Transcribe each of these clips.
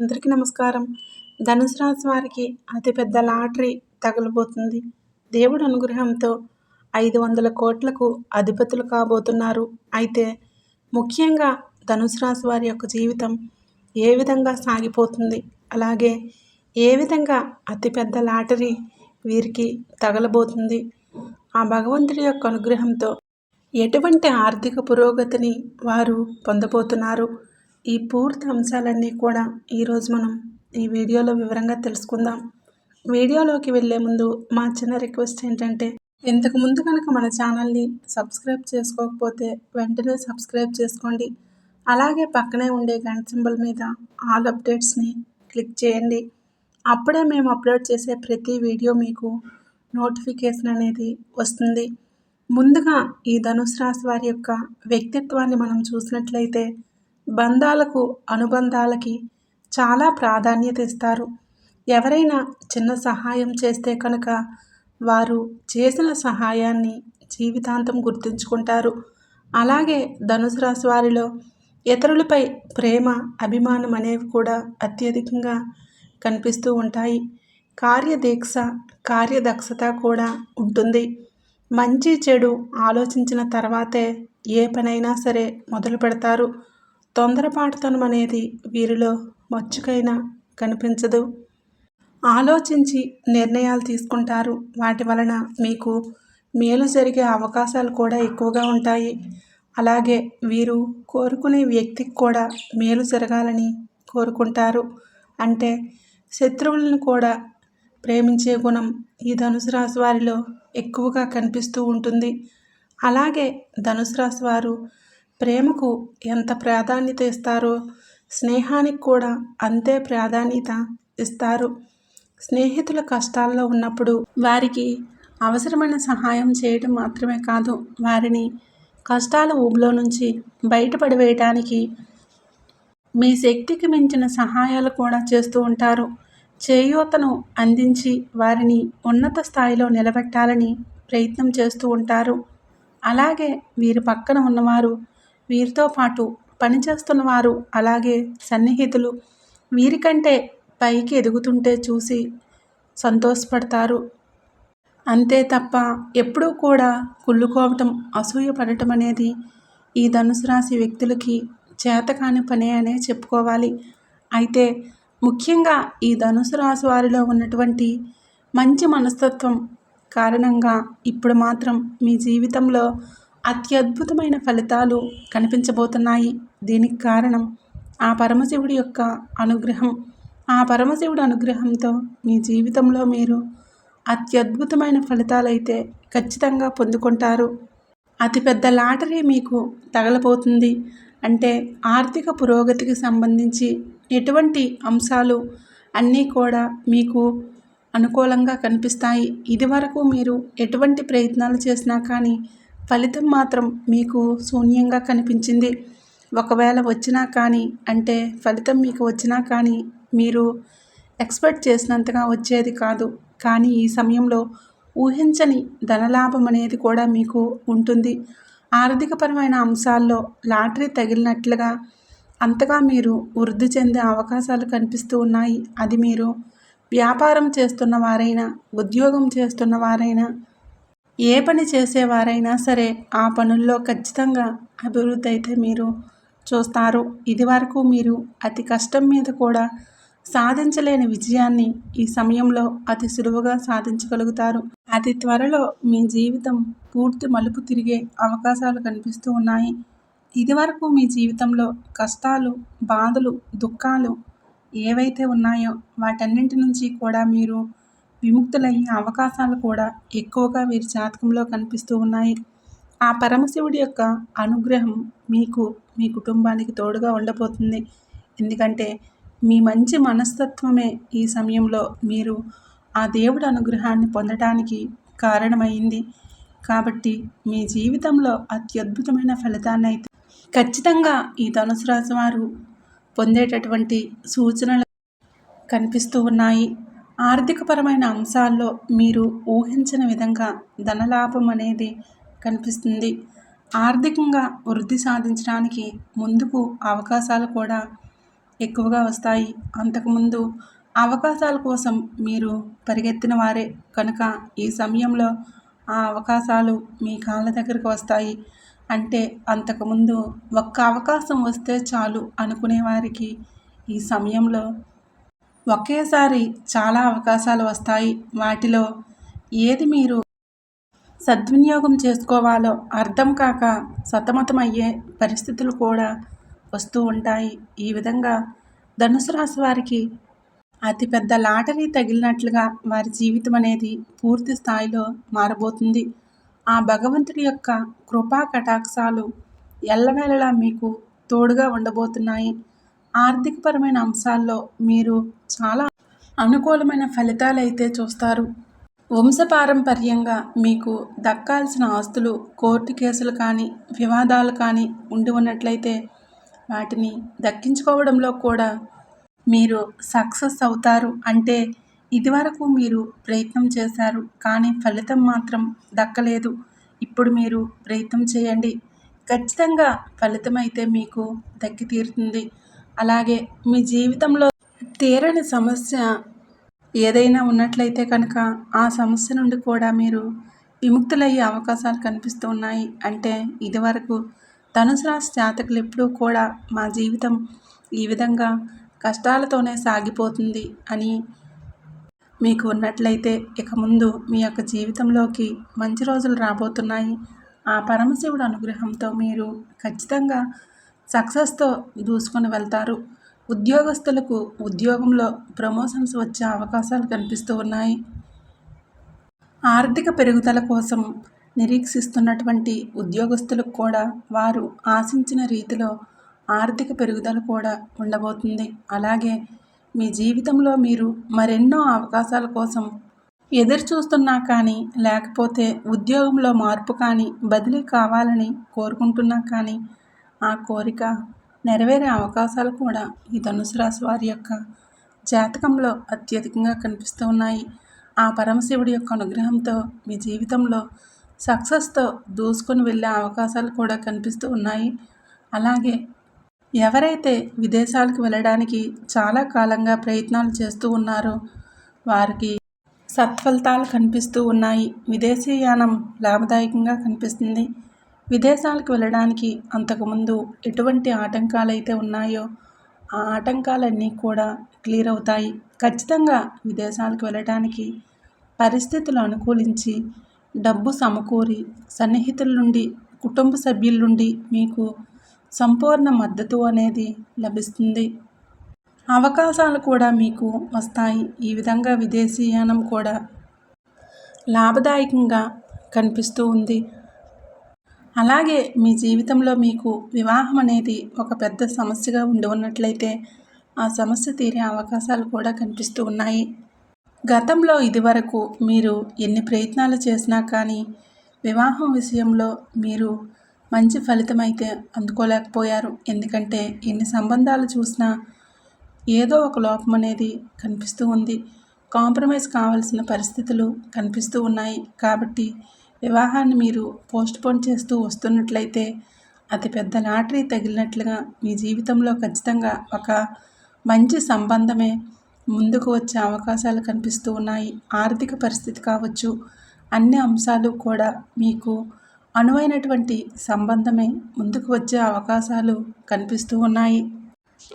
అందరికీ నమస్కారం. ధనుసు రాశి వారికి అతిపెద్ద లాటరీ తగలబోతుంది. దేవుడు అనుగ్రహంతో ఐదు వందల కోట్లకు అధిపతులు కాబోతున్నారు. అయితే ముఖ్యంగా ధనుసు రాశి వారి యొక్క జీవితం ఏ విధంగా సాగిపోతుంది? అలాగే ఏ విధంగా అతిపెద్ద లాటరీ వీరికి తగలబోతుంది? ఆ భగవంతుడి యొక్క అనుగ్రహంతో ఎటువంటి ఆర్థిక పురోగతిని వారు పొందబోతున్నారు? ఈ పూర్తి అంశాలన్నీ కూడా ఈరోజు మనం ఈ వీడియోలో వివరంగా తెలుసుకుందాం. వీడియోలోకి వెళ్ళే ముందు మా చిన్న రిక్వెస్ట్ ఏంటంటే ఇంతకు ముందు కనుక మన ఛానల్ని సబ్స్క్రైబ్ చేసుకోకపోతే వెంటనే సబ్స్క్రైబ్ చేసుకోండి. అలాగే పక్కనే ఉండే గంట సింబల్ మీద ఆల్ అప్డేట్స్ని క్లిక్ చేయండి. అప్పుడే మేము అప్లోడ్ చేసే ప్రతి వీడియో మీకు నోటిఫికేషన్ అనేది వస్తుంది. ముందుగా ఈ ధనుసు రాశి వారి యొక్క వ్యక్తిత్వాన్ని మనం చూసినట్లయితే బంధాలకు అనుబంధాలకి చాలా ప్రాధాన్యత ఇస్తారు. ఎవరైనా చిన్న సహాయం చేస్తే కనుక వారు చేసిన సహాయాన్ని జీవితాంతం గుర్తుంచుకుంటారు. అలాగే ధనుసు రాశి వారిలో ఇతరులపై ప్రేమ అభిమానం అనేవి కూడా అత్యధికంగా కనిపిస్తూ ఉంటాయి. కార్యదీక్ష కార్యదక్షత కూడా ఉంటుంది. మంచి చెడు ఆలోచించిన తర్వాతే ఏ పనైనా సరే మొదలు పెడతారు తొందరపాటుతనం అనేది వీరిలో మచ్చుకైనా కనిపించదు. ఆలోచించి నిర్ణయాలు తీసుకుంటారు. వాటి వలన మీకు మేలు జరిగే అవకాశాలు కూడా ఎక్కువగా ఉంటాయి. అలాగే వీరు కోరుకునే వ్యక్తికి కూడా మేలు జరగాలని కోరుకుంటారు. అంటే శత్రువులను కూడా ప్రేమించే గుణం ఈ ధనుసు రాశి వారిలో ఎక్కువగా కనిపిస్తూ ఉంటుంది. అలాగే ధనుసు రాశి వారు ప్రేమకు ఎంత ప్రాధాన్యత ఇస్తారో స్నేహానికి కూడా అంతే ప్రాధాన్యత ఇస్తారు. స్నేహితుల కష్టాల్లో ఉన్నప్పుడు వారికి అవసరమైన సహాయం చేయడం మాత్రమే కాదు వారిని కష్టాల ఊబిలో నుంచి బయటపడి వేయటానికి మీ శక్తికి మించిన సహాయాలు కూడా చేస్తూ ఉంటారు. చేయూతను అందించి వారిని ఉన్నత స్థాయిలో నిలబెట్టాలని ప్రయత్నం చేస్తూ ఉంటారు. అలాగే వీరి పక్కన ఉన్నవారు వీరితో పాటు పనిచేస్తున్న వారు అలాగే సన్నిహితులు వీరికంటే పైకి ఎదుగుతుంటే చూసి సంతోషపడతారు. అంతే తప్ప ఎప్పుడూ కూడా కుళ్ళుకోవటం అసూయ పడటం అనేది ఈ ధనుసు రాశి వ్యక్తులకి చేతకాని పనే అనే చెప్పుకోవాలి. అయితే ముఖ్యంగా ఈ ధనుసు రాశి వారిలో ఉన్నటువంటి మంచి మనస్తత్వం కారణంగా ఇప్పుడు మాత్రం మీ జీవితంలో అత్యద్భుతమైన ఫలితాలు కనిపించబోతున్నాయి. దీనికి కారణం ఆ పరమశివుడి యొక్క అనుగ్రహం. ఆ పరమశివుడి అనుగ్రహంతో మీ జీవితంలో మీరు అత్యద్భుతమైన ఫలితాలైతే ఖచ్చితంగా పొందుకుంటారు. అతిపెద్ద లాటరీ మీకు తగలబోతుంది. అంటే ఆర్థిక పురోగతికి సంబంధించి ఎటువంటి అంశాలు అన్నీ కూడా మీకు అనుకూలంగా కనిపిస్తాయి. ఇదివరకు మీరు ఎటువంటి ప్రయత్నాలు చేసినా కానీ ఫలితం మాత్రం మీకు శూన్యంగా కనిపించింది. ఒకవేళ వచ్చినా కానీ అంటే ఫలితం మీకు వచ్చినా కానీ మీరు ఎక్స్పెక్ట్ చేసినంతగా వచ్చేది కాదు. కానీ ఈ సమయంలో ఊహించని ధనలాభం అనేది కూడా మీకు ఉంటుంది. ఆర్థికపరమైన అంశాల్లో లాటరీ తగిలినట్లుగా అంతగా మీరు వృద్ధి చెందే అవకాశాలు కనిపిస్తూ ఉన్నాయి. అది మీరు వ్యాపారం చేస్తున్న వారైనా ఉద్యోగం చేస్తున్న వారైనా ఏ పని చేసేవారైనా సరే ఆ పనుల్లో ఖచ్చితంగా అభివృద్ధి అయితే మీరు చూస్తారు. ఇదివరకు మీరు అతి కష్టం మీద కూడా సాధించలేని విజయాన్ని ఈ సమయంలో అతి సులువుగా సాధించగలుగుతారు. అతి త్వరలో మీ జీవితం పూర్తి మలుపు తిరిగే అవకాశాలు కనిపిస్తూ ఉన్నాయి. ఇదివరకు మీ జీవితంలో కష్టాలు బాధలు దుఃఖాలు ఏవైతే ఉన్నాయో వాటన్నింటి నుంచి కూడా మీరు విముక్తులయ్యే అవకాశాలు కూడా ఎక్కువగా వీరి జాతకంలో కనిపిస్తూ ఉన్నాయి. ఆ పరమశివుడి యొక్క అనుగ్రహం మీకు మీ కుటుంబానికి తోడుగా ఉండబోతుంది. ఎందుకంటే మీ మంచి మనస్తత్వమే ఈ సమయంలో మీరు ఆ దేవుడి అనుగ్రహాన్ని పొందడానికి కారణమైంది. కాబట్టి మీ జీవితంలో అత్యద్భుతమైన ఫలితాన్ని అయితే ఖచ్చితంగా ఈ ధనుసు రాశి వారు పొందేటటువంటి సూచనలు కనిపిస్తూ ఉన్నాయి. ఆర్థికపరమైన అంశాల్లో మీరు ఊహించిన విధంగా ధనలాభం అనేది కనిపిస్తుంది. ఆర్థికంగా వృద్ధి సాధించడానికి ముందుకు అవకాశాలు కూడా ఎక్కువగా వస్తాయి. అంతకుముందు అవకాశాల కోసం మీరు పరిగెత్తిన వారే కనుక ఈ సమయంలో ఆ అవకాశాలు మీ కాళ్ళ దగ్గరకు వస్తాయి. అంటే అంతకుముందు ఒక్క అవకాశం వస్తే చాలు అనుకునే వారికి ఈ సమయంలో ఒకేసారి చాలా అవకాశాలు వస్తాయి. వాటిలో ఏది మీరు సద్వినియోగం చేసుకోవాలో అర్థం కాక సతమతమయ్యే పరిస్థితులు కూడా వస్తూ ఉంటాయి. ఈ విధంగా ధనుసు రాశి వారికి అతిపెద్ద లాటరీ తగిలినట్లుగా వారి జీవితం అనేది పూర్తి స్థాయిలో మారబోతుంది. ఆ భగవంతుడి యొక్క కృపా కటాక్షాలు ఎల్లవేళలా మీకు తోడుగా ఉండబోతున్నాయి. ఆర్థికపరమైన అంశాల్లో మీరు చాలా అనుకూలమైన ఫలితాలు అయితే చూస్తారు. వంశపారంపర్యంగా మీకు దక్కాల్సిన ఆస్తులు కోర్టు కేసులు కానీ వివాదాలు కానీ ఉండి ఉన్నట్లయితే వాటిని దక్కించుకోవడంలో కూడా మీరు సక్సెస్ అవుతారు అంటే ఇదివరకు మీరు ప్రయత్నం చేశారు కానీ ఫలితం మాత్రం దక్కలేదు. ఇప్పుడు మీరు ప్రయత్నం చేయండి. ఖచ్చితంగా ఫలితం అయితే మీకు దక్కి తీరుతుంది అలాగే మీ జీవితంలో తీరని సమస్య ఏదైనా ఉన్నట్లయితే కనుక ఆ సమస్య నుండి కూడా మీరు విముక్తులయ్యే అవకాశాలు కనిపిస్తూ ఉన్నాయి. అంటే ఇదివరకు ధనుసు రాశి జాతకులు ఎప్పుడూ కూడా మా జీవితం ఈ విధంగా కష్టాలతోనే సాగిపోతుంది అని మీకు ఉన్నట్లయితే ఇక ముందు మీ యొక్క జీవితంలోకి మంచి రోజులు రాబోతున్నాయి. ఆ పరమశివుడు అనుగ్రహంతో మీరు ఖచ్చితంగా సక్సెస్తో దూసుకొని వెళ్తారు. ఉద్యోగస్తులకు ఉద్యోగంలో ప్రమోషన్స్ వచ్చే అవకాశాలు కనిపిస్తూ ఉన్నాయి. ఆర్థిక పెరుగుదల కోసం నిరీక్షిస్తున్నటువంటి ఉద్యోగస్తులకు కూడా వారు ఆశించిన రీతిలో ఆర్థిక పెరుగుదల కూడా ఉండబోతుంది. అలాగే మీ జీవితంలో మీరు మరెన్నో అవకాశాల కోసం ఎదురు చూస్తున్నా కానీ లేకపోతే ఉద్యోగంలో మార్పు కానీ బదిలీ కావాలని కోరుకుంటున్నా కానీ ఆ కోరిక నెరవేరే అవకాశాలు కూడా ఈ ధనుసు రాశి వారి యొక్క జాతకంలో అత్యధికంగా కనిపిస్తూ ఉన్నాయి. ఆ పరమశివుడి యొక్క అనుగ్రహంతో మీ జీవితంలో సక్సెస్తో దూసుకొని వెళ్ళే అవకాశాలు కూడా కనిపిస్తూ ఉన్నాయి. అలాగే ఎవరైతే విదేశాలకు వెళ్ళడానికి చాలా కాలంగా ప్రయత్నాలు చేస్తూ ఉన్నారో వారికి సత్ఫలితాలు కనిపిస్తూ ఉన్నాయి. విదేశీయానం లాభదాయకంగా కనిపిస్తుంది. విదేశాలకు వెళ్ళడానికి అంతకుముందు ఎటువంటి ఆటంకాలు అయితే ఉన్నాయో ఆ ఆటంకాలన్నీ కూడా క్లియర్ అవుతాయి. ఖచ్చితంగా విదేశాలకు వెళ్ళడానికి పరిస్థితులు అనుకూలించి డబ్బు సమకూరి సన్నిహితుల నుండి కుటుంబ సభ్యుల నుండి మీకు సంపూర్ణ మద్దతు అనేది లభిస్తుంది. అవకాశాలు కూడా మీకు వస్తాయి. ఈ విధంగా విదేశీయానం కూడా లాభదాయకంగా కనిపిస్తూ ఉంది. అలాగే మీ జీవితంలో మీకు వివాహం అనేది ఒక పెద్ద సమస్యగా ఉండి ఉన్నట్లయితే ఆ సమస్య తీరే అవకాశాలు కూడా కనిపిస్తూ ఉన్నాయి. గతంలో ఇదివరకు మీరు ఎన్ని ప్రయత్నాలు చేసినా కానీ వివాహం విషయంలో మీరు మంచి ఫలితం అయితే అందుకోలేకపోయారు. ఎందుకంటే ఎన్ని సంబంధాలు చూసినా ఏదో ఒక లోపం అనేది కనిపిస్తూ ఉంది. కాంప్రమైజ్ కావాల్సిన పరిస్థితులు కనిపిస్తూ ఉన్నాయి. కాబట్టి వివాహాన్ని మీరు పోస్ట్పోన్ చేస్తూ వస్తున్నట్లయితే అతి పెద్ద లాటరీ తగిలినట్లుగా మీ జీవితంలో ఖచ్చితంగా ఒక మంచి సంబంధమే ముందుకు వచ్చే అవకాశాలు కనిపిస్తూ ఉన్నాయి. ఆర్థిక పరిస్థితి కావచ్చు అన్ని అంశాలు కూడా మీకు అనువైనటువంటి సంబంధమే ముందుకు వచ్చే అవకాశాలు కనిపిస్తూ ఉన్నాయి.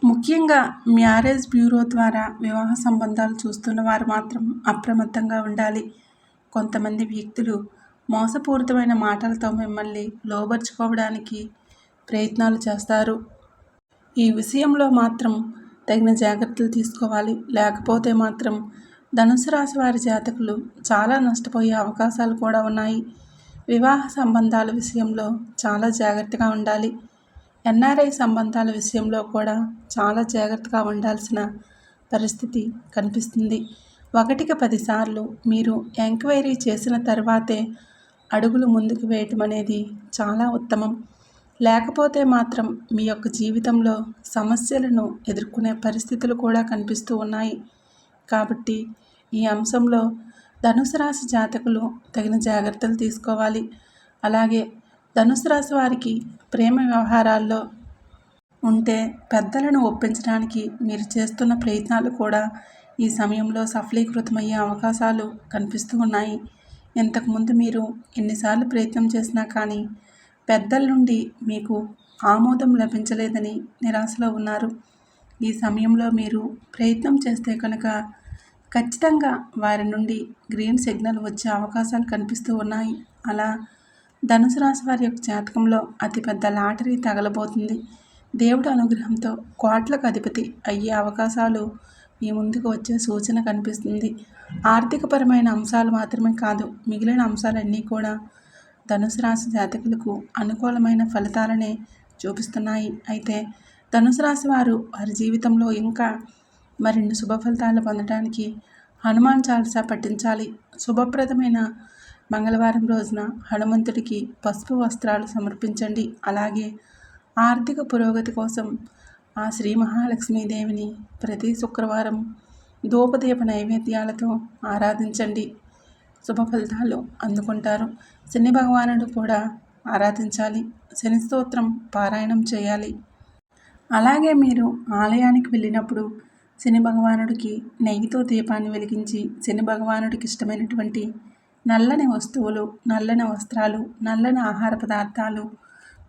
ముఖ్యంగా మ్యారేజ్ బ్యూరో ద్వారా వివాహ సంబంధాలు చూస్తున్న వారు మాత్రం అప్రమత్తంగా ఉండాలి. కొంతమంది వ్యక్తులు మోసపూరితమైన మాటలతో మిమ్మల్ని లోబర్చుకోవడానికి ప్రయత్నాలు చేస్తారు. ఈ విషయంలో మాత్రం తగిన జాగ్రత్తలు తీసుకోవాలి. లేకపోతే మాత్రం ధనుసు రాశి వారి జాతకులు చాలా నష్టపోయే అవకాశాలు కూడా ఉన్నాయి. వివాహ సంబంధాల విషయంలో చాలా జాగ్రత్తగా ఉండాలి. ఎన్ఆర్ఐ సంబంధాల విషయంలో కూడా చాలా జాగ్రత్తగా ఉండాల్సిన పరిస్థితి కనిపిస్తుంది. ఒకటికి పదిసార్లు మీరు ఎంక్వైరీ చేసిన తర్వాతే అడుగులు ముందుకు వేయటం అనేది చాలా ఉత్తమం. లేకపోతే మాత్రం మీ యొక్క జీవితంలో సమస్యలను ఎదుర్కొనే పరిస్థితులు కూడా కనిపిస్తూ ఉన్నాయి. కాబట్టి ఈ అంశంలో ధనుసు రాశి జాతకులు తగిన జాగ్రత్తలు తీసుకోవాలి. అలాగే ధనుసు రాశి వారికి ప్రేమ వ్యవహారాల్లో ఉంటే పెద్దలను ఒప్పించడానికి మీరు చేస్తున్న ప్రయత్నాలు కూడా ఈ సమయంలో సఫలీకృతమయ్యే అవకాశాలు కనిపిస్తూ ఉన్నాయి. ఇంతకుముందు మీరు ఎన్నిసార్లు ప్రయత్నం చేసినా కానీ పెద్దల నుండి మీకు ఆమోదం లభించలేదని నిరాశలో ఉన్నారు. ఈ సమయంలో మీరు ప్రయత్నం చేస్తే కనుక ఖచ్చితంగా వారి నుండి గ్రీన్ సిగ్నల్ వచ్చే అవకాశాలు కనిపిస్తూ ఉన్నాయి. అలా ధనుసు రాశి వారి యొక్క జాతకంలో అతిపెద్ద లాటరీ తగలబోతుంది. దేవుడు అనుగ్రహంతో కోట్లకు అధిపతి అయ్యే అవకాశాలు మీ ముందుకు వచ్చే సూచన కనిపిస్తుంది. ఆర్థికపరమైన అంశాలు మాత్రమే కాదు మిగిలిన అంశాలన్నీ కూడా ధనుసు రాశి జాతకులకు అనుకూలమైన ఫలితాలనే చూపిస్తున్నాయి. అయితే ధనుసు రాశి వారు వారి జీవితంలో ఇంకా మరిన్ని శుభ ఫలితాలు పొందడానికి హనుమాన్ చాలసా పఠించాలి. శుభప్రదమైన మంగళవారం రోజున హనుమంతుడికి పసుపు వస్త్రాలు సమర్పించండి. అలాగే ఆర్థిక పురోగతి కోసం ఆ శ్రీ మహాలక్ష్మీదేవిని ప్రతి శుక్రవారం ధూపదీప నైవేద్యాలతో ఆరాధించండి. శుభ ఫలితాలు అందుకుంటారు. శని భగవానుడు కూడా ఆరాధించాలి. శని స్తోత్రం పారాయణం చేయాలి. అలాగే మీరు ఆలయానికి వెళ్ళినప్పుడు శని భగవానుడికి నెయ్యితో దీపాన్ని వెలిగించి శని భగవానుడికి ఇష్టమైనటువంటి నల్లని వస్తువులు నల్లని వస్త్రాలు నల్లని ఆహార పదార్థాలు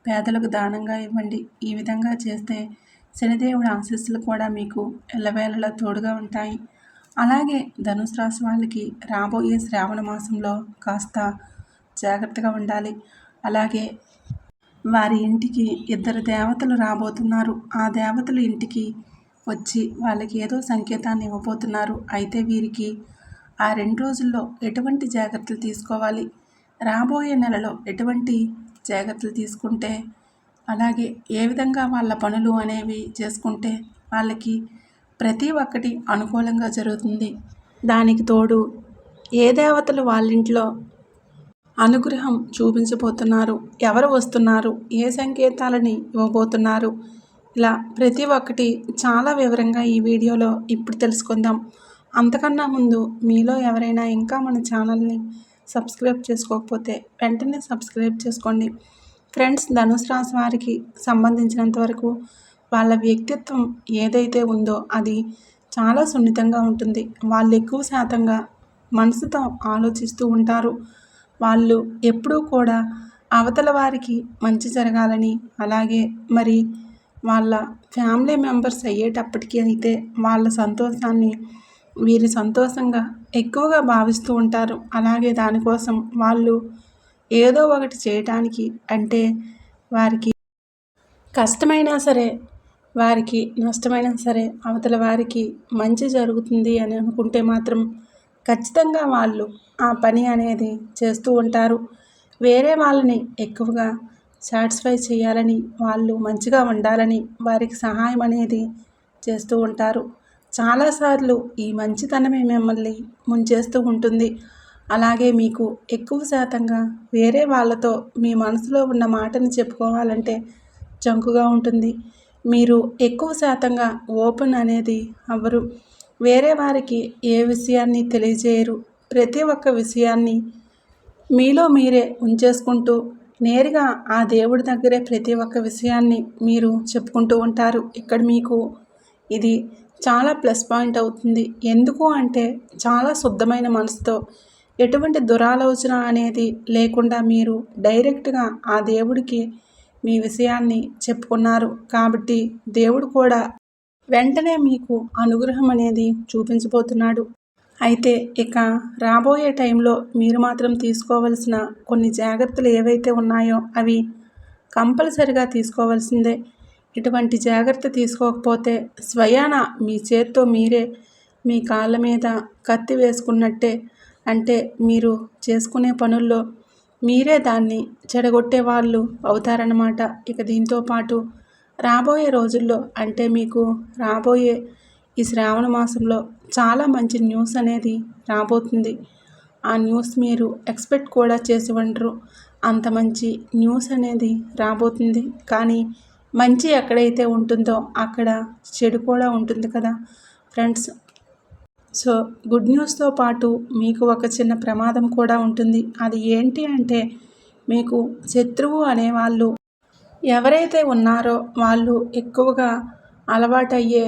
పేదలకు దానంగా ఇవ్వండి. ఈ విధంగా చేస్తే శనిదేవుడి ఆశీస్సులు కూడా మీకు ఎల్లవేళలా తోడుగా ఉంటాయి. అలాగే ధనుసు రాశి వాళ్ళకి రాబోయే శ్రావణ మాసంలో కాస్త జాగ్రత్తగా ఉండాలి. అలాగే వారి ఇంటికి ఇద్దరు దేవతలు రాబోతున్నారు. ఆ దేవతలు ఇంటికి వచ్చి వాళ్ళకి ఏదో సంకేతాన్ని ఇవ్వబోతున్నారు. అయితే వీరికి ఆ రెండు రోజుల్లో ఎటువంటి జాగ్రత్తలు తీసుకోవాలి? రాబోయే నెలలో ఎటువంటి జాగ్రత్తలు తీసుకుంటే అలాగే ఏ విధంగా వాళ్ళ పనులు అనేవి చేసుకుంటే వాళ్ళకి ప్రతి ఒక్కటి అనుకూలంగా జరుగుతుంది. దానికి తోడు ఏ దేవతలు వాళ్ళ ఇంట్లో అనుగ్రహం చూపించబోతున్నారు ఎవరు వస్తున్నారు ఏ సంకేతాలని ఇవ్వబోతున్నారు ఇలా ప్రతి ఒక్కటి చాలా వివరంగా ఈ వీడియోలో ఇప్పుడు తెలుసుకుందాం. అంతకన్నా ముందు మీలో ఎవరైనా ఇంకా మన ఛానల్ని సబ్స్క్రైబ్ చేసుకోకపోతే వెంటనే సబ్స్క్రైబ్ చేసుకోండి. ఫ్రెండ్స్ ధనుసు రాశి వారికి సంబంధించినంత వరకు వాళ్ళ వ్యక్తిత్వం ఏదైతే ఉందో అది చాలా సున్నితంగా ఉంటుంది. వాళ్ళు ఎక్కువ శాతంగా మనసుతో ఆలోచిస్తూ ఉంటారు. వాళ్ళు ఎప్పుడూ కూడా అవతల వారికి మంచి జరగాలని అలాగే మరి వాళ్ళ ఫ్యామిలీ మెంబర్స్ అయ్యేటప్పటికీ అయితే వాళ్ళ సంతోషాన్ని వీరి సంతోషంగా ఎక్కువగా భావిస్తూ ఉంటారు. అలాగే దానికోసం వాళ్ళు ఏదో ఒకటి చేయటానికి అంటే వారికి కష్టమైనా సరే వారికి నష్టమైనా సరే అవతల వారికి మంచి జరుగుతుంది అని అనుకుంటే మాత్రం ఖచ్చితంగా వాళ్ళు ఆ పని అనేది చేస్తూ ఉంటారు. వేరే వాళ్ళని ఎక్కువగా సాటిస్ఫై చేయాలని వాళ్ళు మంచిగా ఉండాలని వారికి సహాయం అనేది చేస్తూ ఉంటారు. చాలాసార్లు ఈ మంచితనమే మిమ్మల్ని ముంచేస్తూ ఉంటుంది. అలాగే మీకు ఎక్కువ శాతంగా వేరే వాళ్ళతో మీ మనసులో ఉన్న మాటని చెప్పుకోవాలంటే జంకుగా ఉంటుంది. మీరు ఎక్కువ శాతంగా ఓపెన్ అనేది అవ్వరు. వేరే వారికి ఏ విషయాన్ని తెలియజేయరు. ప్రతి ఒక్క విషయాన్ని మీలో మీరే ఉంచేసుకుంటూ నేరుగా ఆ దేవుడి దగ్గరే ప్రతి ఒక్క విషయాన్ని మీరు చెప్పుకుంటూ ఉంటారు. ఇక్కడ మీకు ఇది చాలా ప్లస్ పాయింట్ అవుతుంది. ఎందుకు అంటే చాలా శుద్ధమైన మనసుతో ఎటువంటి దురాలోచన అనేది లేకుండా మీరు డైరెక్ట్గా ఆ దేవుడికి మీ విషయాన్ని చెప్పుకున్నారు. కాబట్టి దేవుడు కూడా వెంటనే మీకు అనుగ్రహం అనేది చూపించబోతున్నాడు. అయితే ఇక రాబోయే టైంలో మీరు మాత్రం తీసుకోవాల్సిన కొన్ని జాగ్రత్తలు ఏవైతే ఉన్నాయో అవి కంపల్సరిగా తీసుకోవాల్సిందే. ఇటువంటి జాగ్రత్త తీసుకోకపోతే స్వయాన మీ చేత్తో మీరే మీ కాళ్ళ మీద కత్తి వేసుకున్నట్టే అంటే మీరు చేసుకునే పనుల్లో మీరే దాన్ని చెడగొట్టే వాళ్ళు అవుతారన్నమాట. ఇక దీంతో పాటు రాబోయే రోజుల్లో అంటే మీకు రాబోయే ఈ శ్రావణ మాసంలో చాలా మంచి న్యూస్ అనేది రాబోతుంది. ఆ న్యూస్ మీరు ఎక్స్పెక్ట్ కూడా చేసి ఉండరు. అంత మంచి న్యూస్ అనేది రాబోతుంది. కానీ మంచి ఎక్కడైతే ఉంటుందో అక్కడ చెడు కూడా ఉంటుంది కదా. ఫ్రెండ్స్ సో గుడ్ న్యూస్తో పాటు మీకు ఒక చిన్న ప్రమాదం కూడా ఉంటుంది. అది ఏంటి అంటే మీకు శత్రువు అనేవాళ్ళు ఎవరైతే ఉన్నారో వాళ్ళు ఎక్కువగా అలవాటయ్యే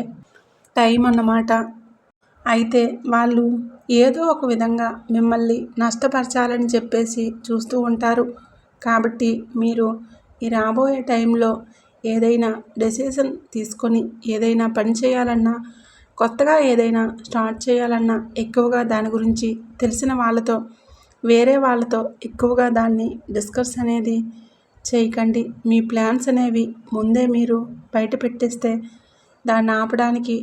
టైం అన్నమాట. అయితే వాళ్ళు ఏదో ఒక విధంగా మిమ్మల్ని నష్టపరచాలని చెప్పేసి చూస్తూ ఉంటారు. కాబట్టి మీరు ఈ రాబోయే టైంలో ఏదైనా డెసిషన్ తీసుకొని ఏదైనా పని చేయాలన్నా కొత్తగా ఏదైనా స్టార్ట్ చేయాలన్నా ఎక్కువగా దాని గురించి తెలిసిన వాళ్ళతో వేరే వాళ్ళతో ఎక్కువగా దాన్ని డిస్కస్ అనేది చేయకండి. మీ ప్లాన్స్ అనేవి ముందే మీరు బయట పెట్టేస్తే దాన్ని ఆపడానికి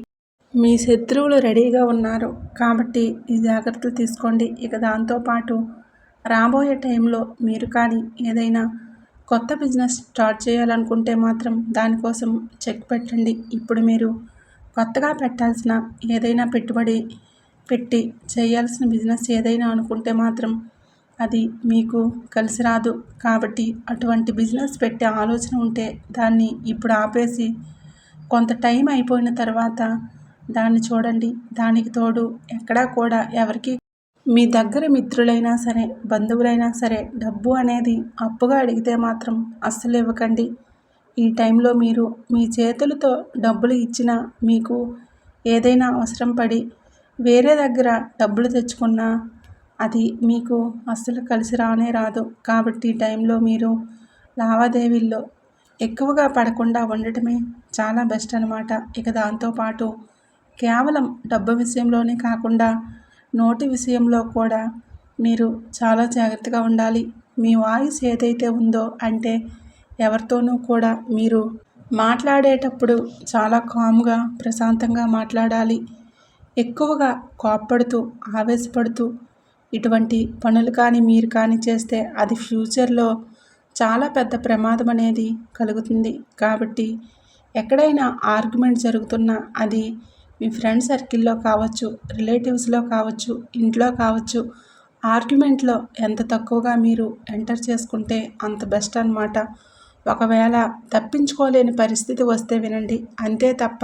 మీ శత్రువులు రెడీగా ఉన్నారు. కాబట్టి ఈ జాగ్రత్తలు తీసుకోండి. ఇక దాంతోపాటు రాబోయే టైంలో మీరు కానీ ఏదైనా కొత్త బిజినెస్ స్టార్ట్ చేయాలనుకుంటే మాత్రం దానికోసం చెక్ పెట్టండి. ఇప్పుడు మీరు కొత్తగా పెట్టాల్సిన ఏదైనా పెట్టుబడి పెట్టి చేయాల్సిన బిజినెస్ ఏదైనా అనుకుంటే మాత్రం అది మీకు కలిసి రాదు. కాబట్టి అటువంటి బిజినెస్ పెట్టే ఆలోచన ఉంటే దాన్ని ఇప్పుడు ఆపేసి కొంత టైం అయిపోయిన తర్వాత దాన్ని చూడండి. దానికి తోడు ఎక్కడా కూడా ఎవరికి మీ దగ్గర మిత్రులైనా సరే బంధువులైనా సరే డబ్బు అనేది అప్పుగా అడిగితే మాత్రం అస్సలు ఇవ్వకండి. ఈ టైంలో మీరు మీ చేతులతో డబ్బులు ఇచ్చినా మీకు ఏదైనా అవసరం పడి వేరే దగ్గర డబ్బులు తెచ్చుకున్నా అది మీకు అస్సలు కలిసి రానే రాదు. కాబట్టి ఈ టైంలో మీరు లావాదేవీల్లో ఎక్కువగా పడకుండా ఉండటమే చాలా బెస్ట్ అనమాట ఇక దాంతోపాటు కేవలం డబ్బు విషయంలోనే కాకుండా నోటి విషయంలో కూడా మీరు చాలా జాగ్రత్తగా ఉండాలి. మీ వాయిస్ ఏదైతే ఉందో అంటే ఎవరితోనూ కూడా మీరు మాట్లాడేటప్పుడు చాలా కామ్గా ప్రశాంతంగా మాట్లాడాలి. ఎక్కువగా కోప్పడుతూ ఆవేశపడుతూ ఇటువంటి పనులు కానీ మీరు కానీ చేస్తే అది ఫ్యూచర్లో చాలా పెద్ద ప్రమాదం అనేది కలుగుతుంది. కాబట్టి ఎక్కడైనా ఆర్గ్యుమెంట్ జరుగుతున్నా అది మీ ఫ్రెండ్ సర్కిల్లో కావచ్చు రిలేటివ్స్లో కావచ్చు ఇంట్లో కావచ్చు ఆర్గ్యుమెంట్లో ఎంత తక్కువగా మీరు ఎంటర్ చేసుకుంటే అంత బెస్ట్ అనమాట ఒకవేళ తప్పించుకోలేని పరిస్థితి వస్తే వినండి. అంతే తప్ప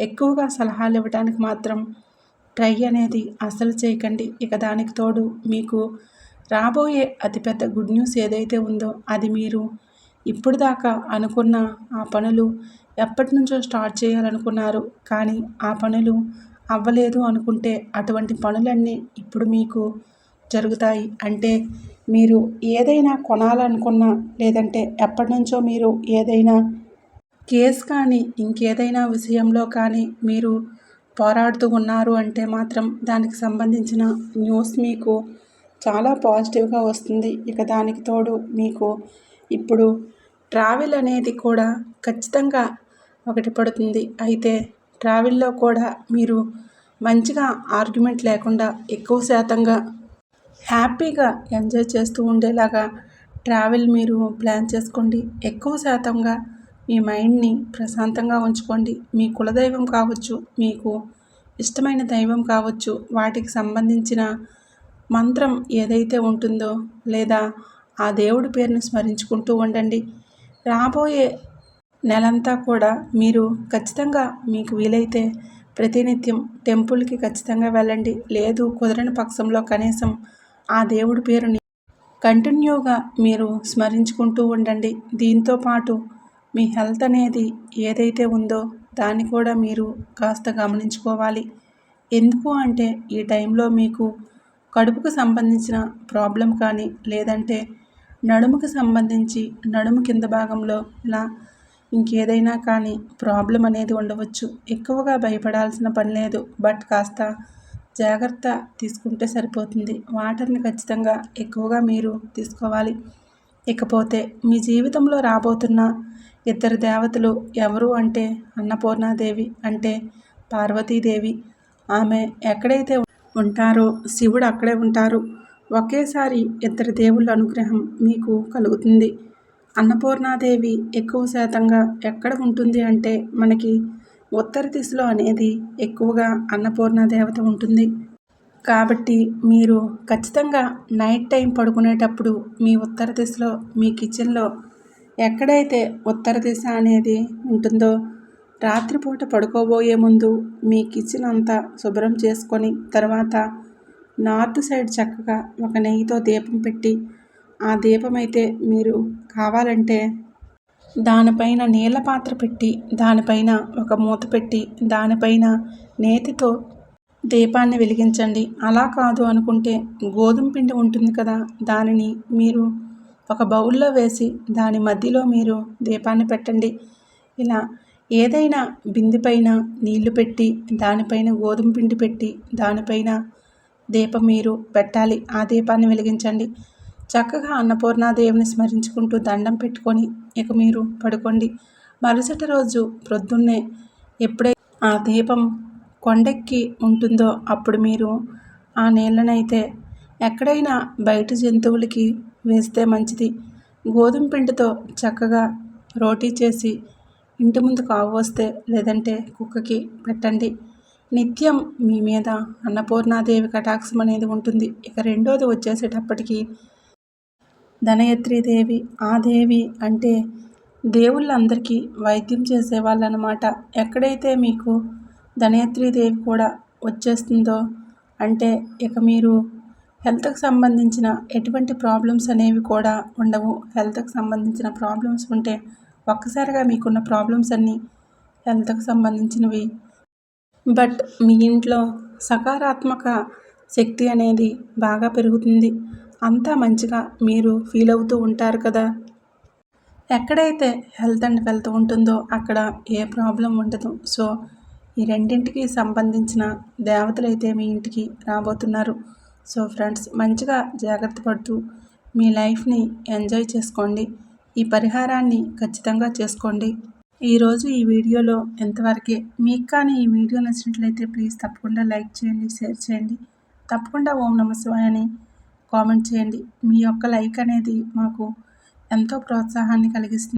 ఎక్కువగా సలహాలు ఇవ్వడానికి మాత్రం ట్రై అనేది అసలు చేయకండి. ఇక దానికి తోడు మీకు రాబోయే అతిపెద్ద గుడ్ న్యూస్ ఏదైతే ఉందో అది మీరు ఇప్పుడు దాకా అనుకున్న ఆ పనులు ఎప్పటి నుంచో స్టార్ట్ చేయాలనుకున్నారు. కానీ ఆ పనులు అవ్వలేదు అనుకుంటే అటువంటి పనులన్నీ ఇప్పుడు మీకు జరుగుతాయి. అంటే మీరు ఏదైనా కొనాలనుకున్నా లేదంటే ఎప్పటి నుంచో మీరు ఏదైనా కేస్ కానీ ఇంకేదైనా విషయంలో కానీ మీరు పోరాడుతూ ఉన్నారు అంటే మాత్రం దానికి సంబంధించిన న్యూస్ మీకు చాలా పాజిటివ్గా వస్తుంది. ఇక దానికి తోడు మీకు ఇప్పుడు ట్రావెల్ అనేది కూడా ఖచ్చితంగా ఒకటి పడుతుంది. అయితే ట్రావెల్లో కూడా మీరు మంచిగా ఆర్గ్యుమెంట్ లేకుండా ఎక్కువ శాతంగా హ్యాపీగా ఎంజాయ్ చేస్తూ ఉండేలాగా ట్రావెల్ మీరు ప్లాన్ చేసుకోండి. ఎక్కువ శాతంగా మీ మైండ్ని ప్రశాంతంగా ఉంచుకోండి. మీ కులదైవం కావచ్చు మీకు ఇష్టమైన దైవం కావచ్చు వాటికి సంబంధించిన మంత్రం ఏదైతే ఉంటుందో లేదా ఆ దేవుడి పేరుని స్మరించుకుంటూ ఉండండి. రాబోయే నెలంతా కూడా మీరు ఖచ్చితంగా మీకు వీలైతే ప్రతినిత్యం టెంపుల్కి ఖచ్చితంగా వెళ్ళండి. లేదు కుదరని పక్షంలో కనీసం ఆ దేవుడి పేరుని కంటిన్యూగా మీరు స్మరించుకుంటూ ఉండండి. దీంతో పాటు మీ హెల్త్ అనేది ఏదైతే ఉందో దాన్ని కూడా మీరు కాస్త గమనించుకోవాలి. ఎందుకు అంటే ఈ టైంలో మీకు కడుపుకు సంబంధించిన ప్రాబ్లం కానీ లేదంటే నడుముకు సంబంధించి నడుము కింద భాగంలో ఇలా ఇంకేదైనా కానీ ప్రాబ్లం అనేది ఉండవచ్చు. ఎక్కువగా భయపడాల్సిన పని లేదు. బట్ కాస్త జాగ్రత్త తీసుకుంటే సరిపోతుంది. వాటర్ని ఖచ్చితంగా ఎక్కువగా మీరు తీసుకోవాలి. ఇకపోతే మీ జీవితంలో రాబోతున్న ఇద్దరు దేవతలు ఎవరు అంటే అన్నపూర్ణాదేవి అంటే పార్వతీదేవి. ఆమె ఎక్కడైతే ఉంటారో శివుడు అక్కడే ఉంటారు. ఒకేసారి ఇద్దరు దేవుళ్ళ అనుగ్రహం మీకు కలుగుతుంది. అన్నపూర్ణాదేవి ఎక్కువ శాతంగా ఎక్కడ ఉంటుంది అంటే మనకి ఉత్తర దిశలో అనేది ఎక్కువగా అన్నపూర్ణ దేవత ఉంటుంది. కాబట్టి మీరు ఖచ్చితంగా నైట్ టైం పడుకునేటప్పుడు మీ ఉత్తర దిశలో మీ కిచెన్లో ఎక్కడైతే ఉత్తర దిశ అనేది ఉంటుందో రాత్రిపూట పడుకోబోయే ముందు మీ కిచెన్ అంతా శుభ్రం చేసుకొని తర్వాత నార్త్ సైడ్ చక్కగా ఒక నెయ్యితో దీపం పెట్టి ఆ దీపం అయితే మీరు కావాలంటే దానిపైన నీళ్ళ పాత్ర పెట్టి దానిపైన ఒక మూత పెట్టి దానిపైన నేతితో దీపాన్ని వెలిగించండి. అలా కాదు అనుకుంటే గోధుమ పిండి ఉంటుంది కదా దానిని మీరు ఒక బౌల్లో వేసి దాని మధ్యలో మీరు దీపాన్ని పెట్టండి. ఇలా ఏదైనా బిందెపైన నీళ్ళు పెట్టి దానిపైన గోధుమ పిండి పెట్టి దానిపైన దీపం మీరు పెట్టాలి. ఆ దీపాన్ని వెలిగించండి. చక్కగా అన్నపూర్ణాదేవిని స్మరించుకుంటూ దండం పెట్టుకొని ఇక మీరు పడుకోండి. మరుసటి రోజు ప్రొద్దున్నే ఎప్పుడైతే ఆ దీపం కొండెక్కి ఉంటుందో అప్పుడు మీరు ఆ నీళ్ళనైతే ఎక్కడైనా బయట జంతువులకి వేస్తే మంచిది. గోధుమ పిండితో చక్కగా రోటీ చేసి ఇంటి ముందు కావు వస్తే లేదంటే కుక్కకి పెట్టండి. నిత్యం మీ మీద అన్నపూర్ణాదేవి కటాక్షం అనేది ఉంటుంది. ఇక రెండోది వచ్చేసేటప్పటికి ధనయత్రీదేవి ఆ దేవి అంటే దేవుళ్ళందరికీ వైద్యం చేసేవాళ్ళనమాట ఎక్కడైతే మీకు ధనయత్రీదేవి కూడా వచ్చేస్తుందో అంటే ఇక మీరు హెల్త్కి సంబంధించిన ఎటువంటి ప్రాబ్లమ్స్ అనేవి కూడా ఉండవు. హెల్త్కి సంబంధించిన ప్రాబ్లమ్స్ ఉంటే ఒక్కసారిగా మీకున్న ప్రాబ్లమ్స్ అన్నీ హెల్త్కి సంబంధించినవి. బట్ మీ ఇంట్లో సకారాత్మక శక్తి అనేది బాగా పెరుగుతుంది. అంతా మంచిగా మీరు ఫీల్ అవుతూ ఉంటారు కదా. ఎక్కడైతే హెల్త్ అండ్ వెల్త్ ఉంటుందో అక్కడ ఏ ప్రాబ్లం ఉండదు. సో ఈ రెండింటికి సంబంధించిన దేవతలు అయితే మీ ఇంటికి రాబోతున్నారు. సో ఫ్రెండ్స్ మంచిగా జాగ్రత్త పడుతూ మీ లైఫ్ని ఎంజాయ్ చేసుకోండి. ఈ పరిహారాన్ని ఖచ్చితంగా చేసుకోండి. ఈరోజు ఈ వీడియోలో ఎంతవరకే మీకు కానీ ఈ వీడియో నచ్చినట్లయితే ప్లీజ్ తప్పకుండా లైక్ చేయండి షేర్ చేయండి. తప్పకుండా ఓం నమ శివాయని కామెంట్ చేయండి. మీ యొక్క లైక్ అనేది మాకు ఎంతో ప్రోత్సాహాన్ని కలిగిస్తుంది.